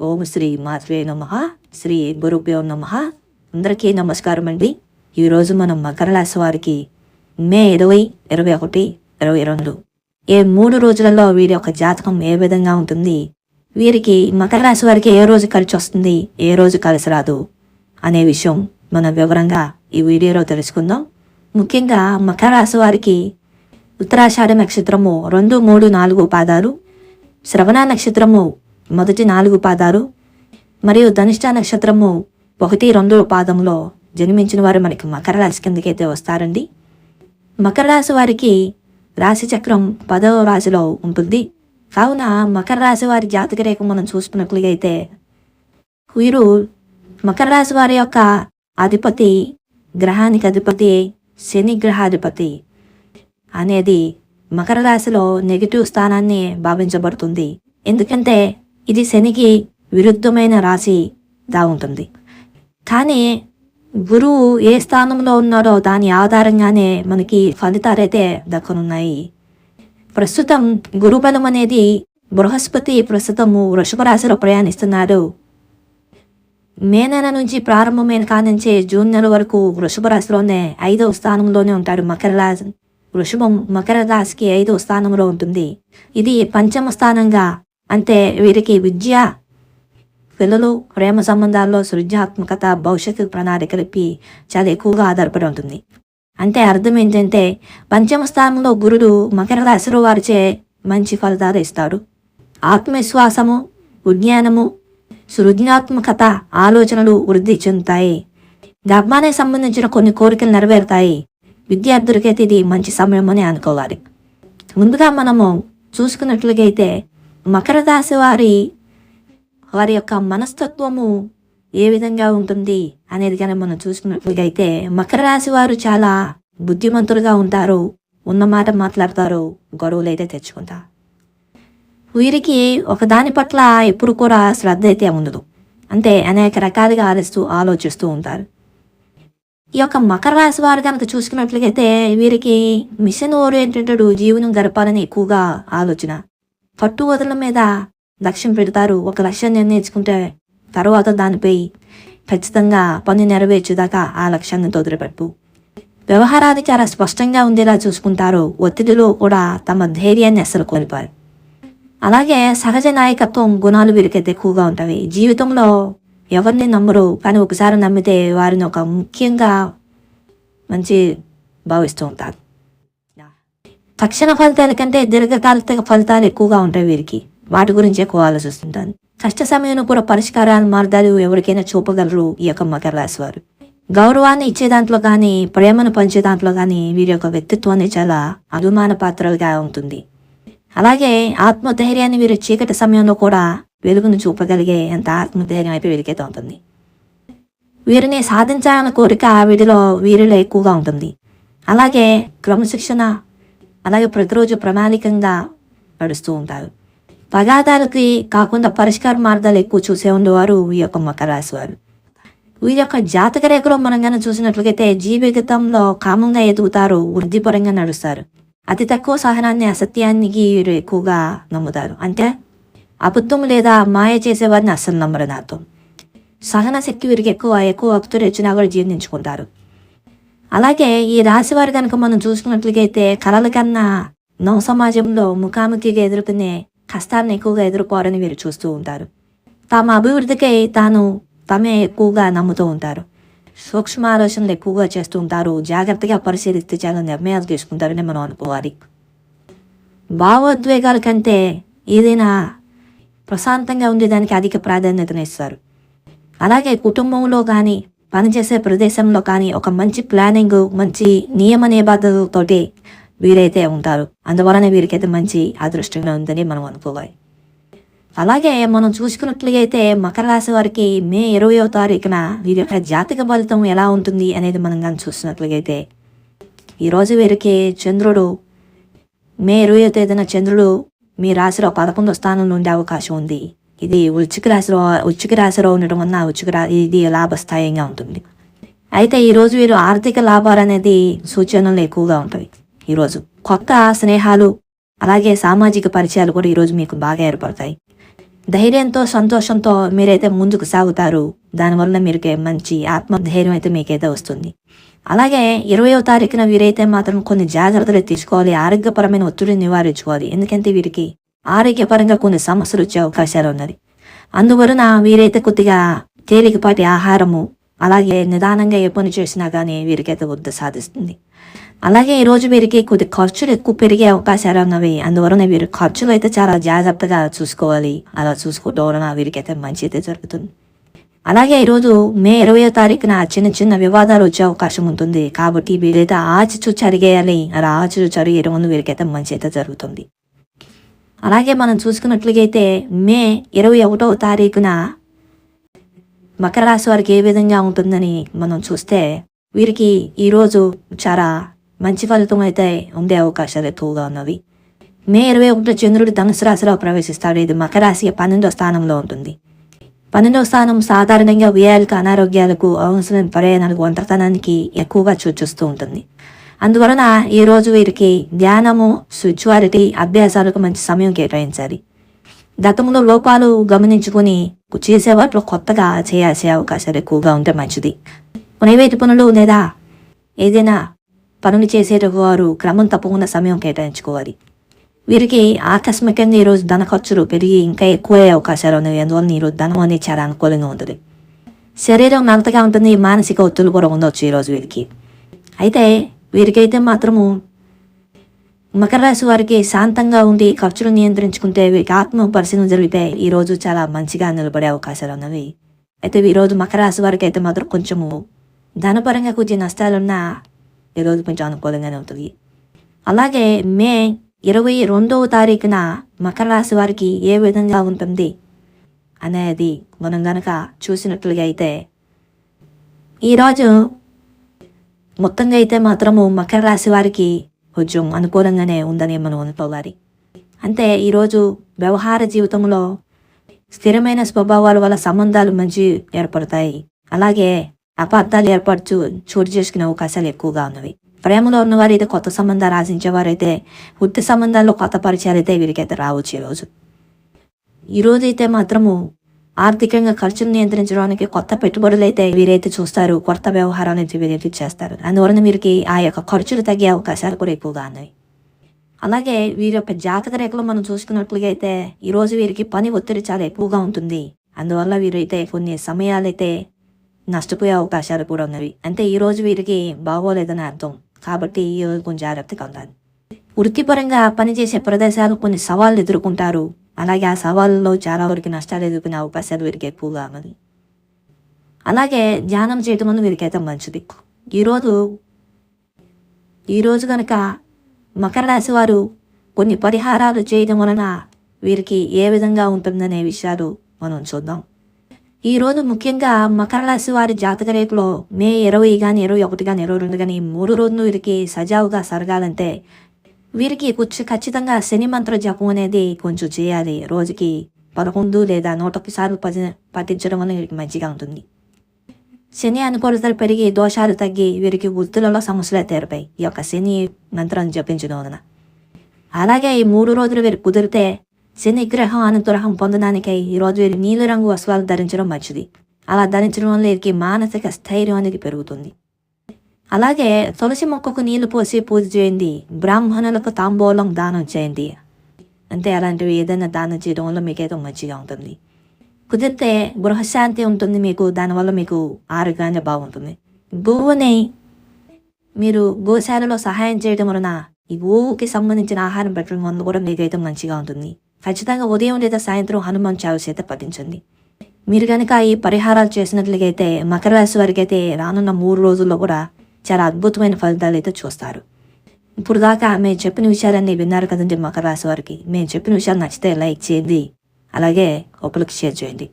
ఓం శ్రీ మాత్రే నమ. శ్రీ గురుభ్యో నమ. అందరికీ నమస్కారం అండి. ఈరోజు మనం మకర రాశి వారికి మే ఇరవై ఇరవై ఒకటి ఇరవై రెండు. ఏ మూడు రోజులలో వీరి యొక్క జాతకం ఏ విధంగా ఉంటుంది? వీరికి మకర రాశి వారికి ఏ రోజు కలిసి వస్తుంది? ఏ రోజు కలిసి రాదు? అనే విషయం మనం వివరంగా ఈ వీడియోలో తెలుసుకుందాం. ముఖ్యంగా మకర రాశి వారికి ఉత్తరాషాఢ నక్షత్రము రెండు మూడు నాలుగు పాదాలు శ్రవణ నక్షత్రము మొదటి నాలుగు పాదాలు మరియు ధనిష్ట నక్షత్రము ఒకటి రెండు పాదంలో జన్మించిన వారు మనకి మకర రాశి కిందకైతే వస్తారండి. మకర రాశి వారికి రాశి చక్రం పదవ రాశిలో ఉంటుంది. కావున మకర రాశి వారి జాతక రేఖ మనం చూసుకున్నట్లుగైతే వీరు మకర రాశి వారి యొక్క అధిపతి గ్రహానికి అధిపతి శని గ్రహాధిపతి అనేది మకర రాశిలో నెగిటివ్ స్థానాన్ని భావించబడుతుంది. ఎందుకంటే ఇది శనికి విరుద్ధమైన రాశి దా ఉంటుంది. కానీ గురువు ఏ స్థానంలో ఉన్నారో దాని ఆధారంగానే మనకి ఫలితాలైతే దక్కనున్నాయి. ప్రస్తుతం గురుబలం అనేది బృహస్పతి ప్రస్తుతము వృషభ రాశిలో ప్రయాణిస్తున్నారు. మే నెల నుంచి ప్రారంభమైన కానుంచే జూన్ నెల వరకు వృషభ రాశిలోనే ఐదవ స్థానంలోనే ఉంటారు మకర రాశి. వృషభం మకర రాశికి ఐదవ స్థానంలో ఉంటుంది. ఇది పంచమ స్థానంగా అంటే వీరికి విద్య పిల్లలు ప్రేమ సంబంధాల్లో సృజనాత్మకత భవిష్యత్తు ప్రణాళికలపై చాలా ఎక్కువగా ఆధారపడి ఉంటుంది. అంటే అర్థం ఏంటంటే పంచమ స్థానంలో గురుడు మకర రాశిలో వారిచే మంచి ఫలితాలు ఇస్తాడు. ఆత్మవిశ్వాసము విజ్ఞానము సృజనాత్మకత ఆలోచనలు వృద్ధి చెందుతాయి. ధర్మానికి సంబంధించిన కొన్ని కోరికలు నెరవేరుతాయి. విద్యార్థులకైతే ఇది మంచి సమయం అని అనుకోవాలి. ముందుగా మనము చూసుకున్నట్లుగైతే మకర రాశి వారి వారి యొక్క మనస్తత్వము ఏ విధంగా ఉంటుంది అనేది కనుక మనం చూసుకున్నట్లయితే మకర రాశి వారు చాలా బుద్ధిమంతులుగా ఉంటారు ఉన్న మాట మాట్లాడతారు గొడవలు అయితే తెచ్చుకుంటారు. వీరికి ఒకదాని పట్ల ఎప్పుడు కూడా శ్రద్ధ అయితే ఉండదు. అంటే అనేక రకాలుగా ఆలోచిస్తూ ఆలోచిస్తూ ఉంటారు. ఈ యొక్క మకర రాశి వారు కనుక చూసుకున్నట్లయితే వీరికి మిషన్ ఓరియంటెడ్ జీవనం గడపాలని ఎక్కువగా ఆలోచన. పట్టువదల మీద లక్ష్యం పెడతారు. ఒక లక్ష్యం నిర్ణయించుకుంటే తర్వాత దానిపై ఖచ్చితంగా పని నెరవేర్చేదాకా ఆ లక్ష్యాన్ని వదిలిపెట్టు వ్యవహారాన్ని చాలా స్పష్టంగా ఉండేలా చూసుకుంటారు. ఒత్తిడిలో కూడా తమ ధైర్యాన్ని అసలు కోల్పారు. అలాగే సహజ నాయకత్వం గుణాలు వీరికైతే ఎక్కువగా ఉంటాయి. జీవితంలో ఎవరిని నమ్మరు కానీ ఒకసారి నమ్మితే వారిని ఒక ముఖ్యంగా మంచి భావిస్తూ ఉంటారు. తక్షణ ఫలితాల కంటే దీర్ఘకాలిక ఫలితాలు ఎక్కువగా ఉంటాయి వీరికి. వాటి గురించి ఎక్కువ ఆలోచిస్తుంటాను. కష్ట సమయంలో కూడా పరిష్కారాలు మార్గాలు ఎవరికైనా చూపగలరు ఈ యొక్క మకర రాశి వారు. గౌరవాన్ని ఇచ్చే దాంట్లో కానీ ప్రేమను పంచే దాంట్లో కానీ వీరి యొక్క వ్యక్తిత్వాన్ని చాలా అభిమాన పాత్రలుగా ఉంటుంది. అలాగే ఆత్మధైర్యాన్ని వీరు చీకటి సమయంలో కూడా వెలుగును చూపగలిగే అంత ఆత్మధైర్యం అయితే వీరికైతే ఉంటుంది. వీరిని సాధించాలన్న కోరిక వీరిలో వీరిలో ఎక్కువగా ఉంటుంది. అలాగే క్రమశిక్షణ అలాగే ప్రతిరోజు ప్రణాళికంగా నడుస్తూ ఉంటారు. పదార్థాలకి కాకుండా పరిష్కార మార్గాలు ఎక్కువ చూసే ఉండేవారు ఈ యొక్క మకర రాశి వారు. వీరి యొక్క జాతక రేఖలో మనం కనుక చూసినట్లయితే జీవితంలో కామంగా ఎదుగుతారు వృద్ధిపరంగా నడుస్తారు. అతి తక్కువ సహనాన్ని అసత్యానికి వీరు ఎక్కువగా నమ్ముతారు. అంటే అబద్ధం లేదా మాయ చేసేవారిని అస్సలు నమ్మరు నాతో. సహన శక్తి వీరికి ఎక్కువ ఎక్కువ భక్తులు వచ్చినా కూడా జీర్ణించుకుంటారు. అలాగే ఈ రాశి వారు కనుక మనం చూసుకున్నట్లయితే కళల కన్నా నవ సమాజంలో ముఖాముఖిగా ఎదుర్కొనే కష్టాన్ని ఎక్కువగా ఎదుర్కోవాలని వీరు చూస్తూ ఉంటారు. తమ అభివృద్ధికై తాను తమే ఎక్కువగా నమ్ముతూ ఉంటారు. సూక్ష్మ ఆలోచనలు ఎక్కువగా చేస్తూ ఉంటారు. జాగ్రత్తగా పరిశీలిస్తే చాలా నిర్ణయాలు తీసుకుంటారని మనం అనుకోవాలి. భావోద్వేగాల కంటే ఏదైనా ప్రశాంతంగా ఉండేదానికి అధిక ప్రాధాన్యతనిస్తారు అలాగే కుటుంబంలో కానీ పనిచేసే ప్రదేశంలో కానీ ఒక మంచి ప్లానింగ్ మంచి నియమ నిబద్ధతతోటి వీరైతే ఉంటారు. అందువలన వీరికైతే మంచి అదృష్టంగా ఉందని మనం అనుకోవాలి. అలాగే మనం చూసుకున్నట్లయితే మకర రాశి వారికి మే ఇరవయో తారీఖున వీరి యొక్క జాతక ఫలితం ఎలా ఉంటుంది అనేది మనం కానీ చూస్తున్నట్లయితే ఈరోజు వీరికి చంద్రుడు మే ఇరవయో తేదీన చంద్రుడు మీ రాశిలో పదకొండో స్థానంలో ఉండే అవకాశం ఉంది. ఇది వృచ్చిక రాశిలో వృచ్చిక రాశిలో ఉండటం వలన ఉచిక రా ఇది లాభస్థాయంగా ఉంటుంది అయితే ఈరోజు వీరు ఆర్థిక లాభాలు అనేది సూచనలు ఎక్కువగా ఉంటాయి ఈరోజు కొత్త స్నేహాలు అలాగే సామాజిక పరిచయాలు కూడా ఈరోజు మీకు బాగా ఏర్పడతాయి ధైర్యంతో సంతోషంతో మీరైతే ముందుకు సాగుతారు దానివల్ల మీరుకే మంచి ఆత్మధైర్యం అయితే మీకైతే వస్తుంది అలాగే ఇరవయో తారీఖున వీరైతే మాత్రం కొన్ని జాగ్రత్తలు తీసుకోవాలి ఆరోగ్యపరమైన ఒత్తిడిని నివారించుకోవాలి ఎందుకంటే వీరికి ఆరోగ్యపరంగా కొన్ని సమస్యలు వచ్చే అవకాశాలు ఉన్నది. అందువలన వీరైతే కొద్దిగా తేలికపాటి ఆహారము అలాగే నిదానంగా ఏ పని చేసినా కానీ వీరికైతే వద్ద సాధిస్తుంది. అలాగే ఈరోజు వీరికి కొద్ది ఖర్చులు ఎక్కువ పెరిగే అవకాశాలు ఉన్నవి. అందువలన వీరు ఖర్చులు అయితే చాలా జాగ్రత్తగా చూసుకోవాలి. అలా చూసుకోవడం వలన వీరికైతే మంచి అయితే జరుగుతుంది. అలాగే ఈరోజు మే ఇరవయో తారీఖున చిన్న చిన్న వివాదాలు వచ్చే అవకాశం ఉంటుంది. కాబట్టి వీరైతే ఆచిచూచి అడిగేయాలి అలా ఆచిచూచి అడిగే ముందు వీరికైతే మంచి అయితే జరుగుతుంది. అలాగే మనం చూసుకున్నట్లుగైతే మే ఇరవై ఒకటవ తారీఖున మకర రాశి వారికి ఏ విధంగా ఉంటుందని మనం చూస్తే వీరికి ఈరోజు చాలా మంచి ఫలితం అయితే ఉండే అవకాశాలు ఎక్కువగా ఉన్నవి. మే ఇరవై ఒకటో చంద్రుడు ధనుసు రాశిలో ప్రవేశిస్తాడు. ఇది మకర రాశి పన్నెండో స్థానంలో ఉంటుంది. పన్నెండవ స్థానం సాధారణంగా వ్యయాలకు అనారోగ్యాలకు అవసరమైన ప్రయాణాలకు ఒంటరితనానికి ఎక్కువగా సూచిస్తూ ఉంటుంది. అందువలన ఈ రోజు వీరికి ధ్యానము స్పిరిచువాలిటీ అభ్యాసాలకు మంచి సమయం కేటాయించాలి. గతంలో లోపాలు గమనించుకుని చేసేవారు కొత్తగా చేయాల్సే అవకాశాలు ఎక్కువగా ఉంటే మంచిది. ప్రైవేటు పనులు లేదా ఏదైనా పనులు చేసేటవారు క్రమం తప్పకుండా సమయం కేటాయించుకోవాలి. వీరికి ఆకస్మికంగా ఈరోజు ధన ఖర్చులు పెరిగి ఇంకా ఎక్కువయ్యే అవకాశాలు ఉన్నాయి. అందువల్ల ఈరోజు ధనం అనేది చాలా అనుకూలంగా ఉంటుంది. శరీరం నలతగా ఉంటుంది మానసిక ఒత్తిడి కూడా ఉండొచ్చు ఈరోజు వీరికి. అయితే వీరికైతే మాత్రము మకర రాశి వారికి శాంతంగా ఉండి ఖర్చులు నియంత్రించుకుంటే వీరికి ఆత్మ పరిశీలన జరిగితే ఈ రోజు చాలా మంచిగా నిలబడే అవకాశాలు ఉన్నవి. అయితే ఈరోజు రోజు మకర రాశి వారికి అయితే మాత్రం కొంచెము ధనపరంగా కొంచెం నష్టాలున్నా ఈ రోజు కొంచెం అనుకూలంగానే అవుతుంది అలాగే మే ఇరవై రెండవ తారీఖున మకర రాశి వారికి ఏ విధంగా ఉంటుంది అనేది మనం గనక చూసినట్లుగా అయితే ఈరోజు మొత్తంగా అయితే మాత్రము మకర రాశి వారికి కొంచెం అనుకూలంగానే ఉందని మనం అనుకోవాలి. అంటే ఈరోజు వ్యవహార జీవితంలో స్థిరమైన స్వభావాల వల్ల సంబంధాలు మంచి ఏర్పడతాయి. అలాగే అపార్థాలు ఏర్పరచు చోటు చేసుకునే అవకాశాలు ఎక్కువగా ఉన్నవి. ప్రేమలో ఉన్నవారైతే కొత్త సంబంధాలు ఆశించేవారైతే వృత్తి సంబంధాల్లో కొత్త పరిచయాలు అయితే వీరికైతే రావచ్చు ఈరోజు. ఈరోజైతే మాత్రము ఆర్థికంగా ఖర్చును నియంత్రించడానికి కొత్త పెట్టుబడులు అయితే వీరైతే చూస్తారు. కొత్త వ్యవహారం అయితే వీరైతే చేస్తారు. అందువలన వీరికి ఆ యొక్క ఖర్చులు తగ్గే అవకాశాలు కూడా ఎక్కువగా ఉన్నాయి. అలాగే వీరి యొక్క జాతక రేఖలు మనం చూసుకున్నట్లుగా అయితే ఈరోజు వీరికి పని ఒత్తిడి చాలా ఎక్కువగా ఉంటుంది. అందువల్ల వీరైతే కొన్ని సమయాలైతే నష్టపోయే అవకాశాలు కూడా ఉన్నవి. అంటే ఈ రోజు వీరికి బాగోలేదని అర్థం. కాబట్టి ఈ రోజు కొంచెం జాగ్రత్తగా ఉండాలి. వృత్తిపరంగా పనిచేసే ప్రదేశాలు కొన్ని సవాళ్ళు ఎదుర్కొంటారు. అలాగే ఆ సవాళ్ళలో చాలా వరకు నష్టాలు ఎదుర్కొనే అవకాశాలు వీరికి ఎక్కువగా ఉన్నది అలాగే ధ్యానం చేయటం వల్ల వీరికైతే మంచిది ఈరోజు ఈరోజు కనుక మకర రాశి వారు కొన్ని పరిహారాలు చేయడం వలన వీరికి ఏ విధంగా ఉంటుందనే విషయాలు మనం చూద్దాం ఈరోజు ముఖ్యంగా మకర రాశి వారి జాతక రేఖలో మే ఇరవై కానీ ఇరవై ఒకటి కానీ ఇరవై రెండు కానీ మూడు రోజులు వీరికి సజావుగా సరగాలంటే వీరికి ఖచ్చితంగా శని మంత్ర జపం అనేది కొంచెం చేయాలి. రోజుకి పదకొండు లేదా నూట ఒక్క పది పఠించడం వల్ల వీరికి మంచిగా ఉంటుంది. శని అనుకూలతలు పెరిగి దోషాలు తగ్గి వీరికి వృత్తులలో సమస్యలు తీరపాయి ఈ యొక్క శని మంత్రాన్ని జపించడం వలన. అలాగే ఈ మూడు రోజులు వీరు కుదిరితే శని గ్రహం అనుగ్రహం పొందడానికై ఈరోజు వీరు నీలిరంగు వస్త్రాలు ధరించడం మంచిది. అలా ధరించడం వల్ల వీరికి మానసిక స్థైర్యం అనేది పెరుగుతుంది. అలాగే తులసి మొక్కకు నీళ్ళు పోసి పూజ చేయండి. బ్రాహ్మణులకు తాంబూలం దానం చేయండి. అంటే అలాంటివి ఏదైనా దానం చేయడం వల్ల మీకైతే మంచిగా ఉంటుంది. కుదిరితే గృహశాంతి ఉంటుంది మీకు దానివల్ల మీకు ఆరోగ్యాన్ని బాగుంటుంది. గోవుని మీరు గోశాలలో సహాయం చేయడం వలన ఈ గోవుకి సంబంధించిన ఆహారం పెట్టడం వల్ల కూడా మీకైతే మంచిగా ఉంటుంది. ఖచ్చితంగా ఉదయం లేదా సాయంత్రం హనుమాన్ చావుస్ అయితే పఠించండి. మీరు కనుక ఈ పరిహారాలు చేసినట్లయితే మకర రాశి వారికి అయితే రానున్న మూడు రోజుల్లో కూడా చాలా అద్భుతమైన ఫలితాలు అయితే చూస్తారు. ఇప్పుడు దాకా మేము చెప్పిన విషయాలన్నీ విన్నారు కదండి మకర రాశి వారికి. మేము చెప్పిన విషయాలు నచ్చితే లైక్ చేయండి. అలాగే ఒకరికి షేర్ చేయండి.